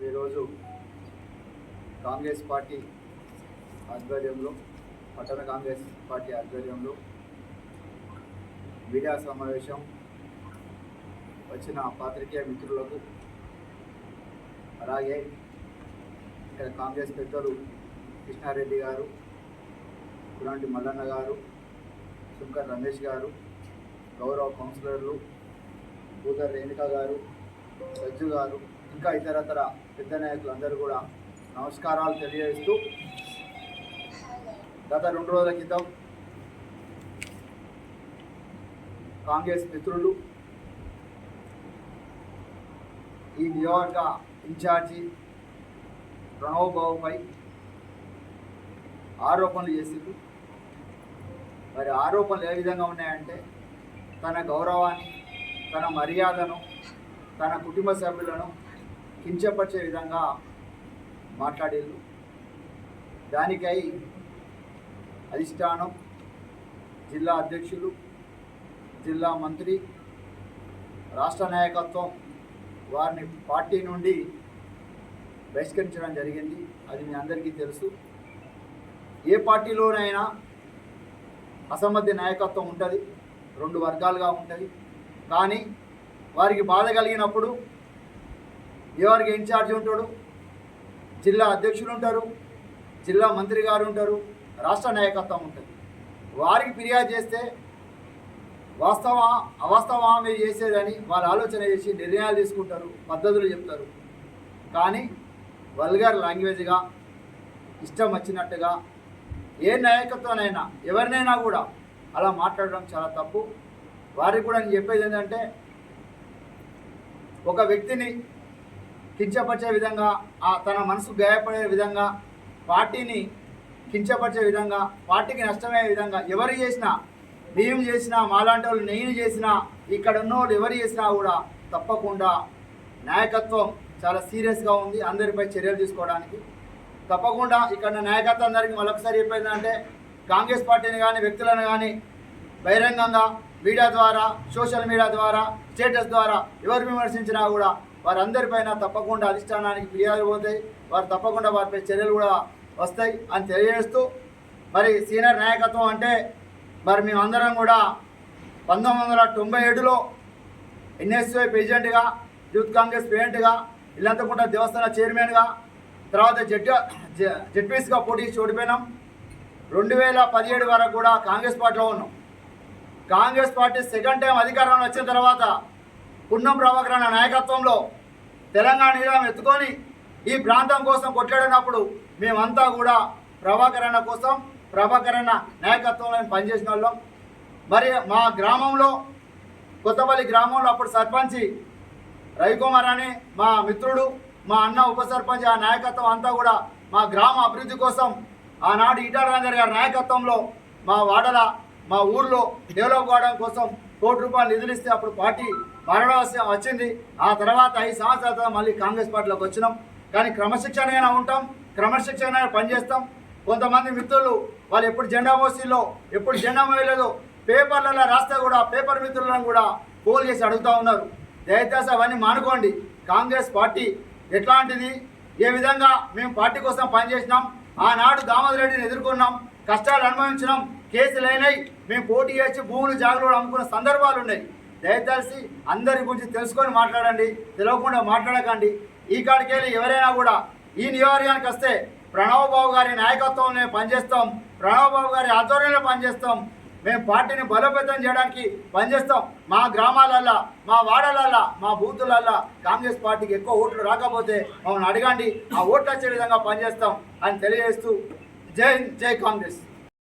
ఈరోజు కాంగ్రెస్ పార్టీ ఆధ్వర్యంలో పట్టణ కాంగ్రెస్ పార్టీ ఆధ్వర్యంలో మీడియా సమావేశం వచ్చిన పాత్రికేయ మిత్రులకు అలాగే ఇక్కడ కాంగ్రెస్ పెద్దలు కృష్ణారెడ్డి గారు పురాంటి మల్లన్న గారు శంకర్ రమేష్ గారు గౌరవ కౌన్సిలర్లు భూధర్ రేణుక గారు సజ్జు గారు ఇంకా ఇతరతర పెద్ద నాయకులు అందరూ కూడా నమస్కారాలు తెలియజేస్తూ గత రెండు రోజుల క్రితం కాంగ్రెస్ మిత్రులు ఈ నియోజక ఇన్ఛార్జి ప్రణవ్ బాబుపై ఆరోపణలు చేసిండ్రు. మరి ఆరోపణలు ఏ విధంగా ఉన్నాయంటే తన గౌరవాన్ని తన మర్యాదను తన కుటుంబ సభ్యులను కించపరిచే విధంగా మాట్లాడేళ్ళు దానికై అధిష్టానం జిల్లా అధ్యక్షులు జిల్లా మంత్రి రాష్ట్ర నాయకత్వం వారిని పార్టీ నుండి బహిష్కరించడం జరిగింది. అది మీ అందరికీ తెలుసు. ఏ పార్టీలోనైనా అసమ్మతి నాయకత్వం ఉంటుంది. రెండు వర్గాలుగా ఉంటుంది. కానీ వారికి బాధ కలిగినప్పుడు ఎవరికి ఇన్ఛార్జ్ ఉంటాడు? జిల్లా అధ్యక్షులు ఉంటారు జిల్లా మంత్రి గారు ఉంటారు రాష్ట్ర నాయకత్వం ఉంటుంది. వారికి ఫిర్యాదు చేస్తే వాస్తవ అవాస్తవా మీరు చేసేదని వాళ్ళు ఆలోచన చేసి నిర్ణయాలు తీసుకుంటారు పద్ధతులు చెప్తారు. కానీ వల్గర్ లాంగ్వేజ్గా ఇష్టం వచ్చినట్టుగా ఏ నాయకత్వనైనా ఎవరినైనా కూడా అలా మాట్లాడడం చాలా తప్పు. వారికి కూడా నేను చెప్పేది ఏంటంటే ఒక వ్యక్తిని కించపరిచే విధంగా ఆ తన మనసు గాయపడే విధంగా పార్టీని కించపరిచే విధంగా పార్టీకి నష్టమయ్యే విధంగా ఎవరు చేసినా మేము చేసినా మాలాంటి వాళ్ళు నేను చేసినా ఇక్కడ ఉన్న వాళ్ళు ఎవరు చేసినా కూడా తప్పకుండా నాయకత్వం చాలా సీరియస్గా ఉంది. అందరిపై చర్యలు తీసుకోవడానికి తప్పకుండా ఇక్కడ నాయకత్వం అందరికీ మరొకసారి చెప్పేది కాంగ్రెస్ పార్టీని కానీ వ్యక్తులను కానీ బహిరంగంగా మీడియా ద్వారా సోషల్ మీడియా ద్వారా స్టేటస్ ద్వారా ఎవరు విమర్శించినా కూడా వారందరిపైన తప్పకుండా అధిష్టానానికి ఫిర్యాదు పోతాయి. వారు తప్పకుండా వారిపై చర్యలు కూడా వస్తాయి అని తెలియజేస్తూ మరి సీనియర్ నాయకత్వం అంటే మరి మేమందరం కూడా పంతొమ్మిది వందల తొంభై ఏడులో ఎన్ఎస్ఐ ప్రెసిడెంట్గా యూత్ కాంగ్రెస్ ప్రెసిడెంట్గా ఇల్లంతకుంట దేవస్థాన చైర్మన్గా తర్వాత జడ్ జడ్పీస్గా పోటీ చూడిపోయినాం ఓడిపోయినాం. రెండు వేల పదిహేడు వరకు కూడా కాంగ్రెస్ పార్టీలో ఉన్నాం. కాంగ్రెస్ పార్టీ సెకండ్ టైం అధికారంలో వచ్చిన తర్వాత పున్నం ప్రభాకరణ నాయకత్వంలో తెలంగాణ నీలం ఎత్తుకొని ఈ ప్రాంతం కోసం కొట్లాడినప్పుడు మేమంతా కూడా ప్రభాకరణ కోసం ప్రభాకరణ నాయకత్వంలో పనిచేసిన వాళ్ళం. మరి మా గ్రామంలో కొత్తపల్లి గ్రామంలో అప్పుడు సర్పంచి రవికుమార్ అని మా మిత్రుడు మా అన్న ఉప సర్పంచ్ ఆ నాయకత్వం అంతా కూడా మా గ్రామ అభివృద్ధి కోసం ఆనాడు ఈటల రాజర్ గారి నాయకత్వంలో మా వాడల మా ఊర్లో డెవలప్ కావడం కోసం కోటి రూపాయలు నిధులు ఇస్తే అప్పుడు పార్టీ మారవలసి వచ్చింది. ఆ తర్వాత ఐదు సంవత్సరాల తర్వాత మళ్ళీ కాంగ్రెస్ పార్టీలోకి వచ్చినాం. కానీ క్రమశిక్షణగా ఉంటాం. క్రమశిక్షణ పనిచేస్తాం. కొంతమంది మిత్రులు వాళ్ళు ఎప్పుడు జెండా మోసీలో ఎప్పుడు జెండా మోయలేదో పేపర్లలో రాస్తే కూడా పేపర్ మిత్రులను కూడా పోల్ చేసి అడుగుతూ ఉన్నారు. దయచేసి అవన్నీ మానుకోండి. కాంగ్రెస్ పార్టీ ఎట్లాంటిది? ఏ విధంగా మేము పార్టీ కోసం పనిచేసినాం? ఆనాడు దామోదర్ రెడ్డిని ఎదుర్కొన్నాం. కష్టాలు అనుభవించినాం. కేసులు అయినాయి మేము పోటీ చేసి భూములు జాగ్రత్తలు అమ్ముకున్న సందర్భాలు ఉన్నాయి. దయచేసి అందరి గురించి తెలుసుకొని మాట్లాడండి. తెలియకుండా మాట్లాడకండి. ఈ కాడికి వెళ్ళి ఎవరైనా కూడా ఈ నియోజకవర్గానికి వస్తే ప్రణవ్ బాబు గారి నాయకత్వంలో పనిచేస్తాం. ప్రణవ్ బాబు గారి ఆధ్వర్యంలో పనిచేస్తాం. మేము పార్టీని బలోపేతం చేయడానికి పనిచేస్తాం. మా గ్రామాలల్లో మా వాడలల్లో మా బూతులల్లా కాంగ్రెస్ పార్టీకి ఎక్కువ ఓట్లు రాకపోతే మమ్మల్ని అడగండి. ఆ ఓట్లు వచ్చే విధంగా పనిచేస్తాం అని తెలియజేస్తూ జై జై కాంగ్రెస్.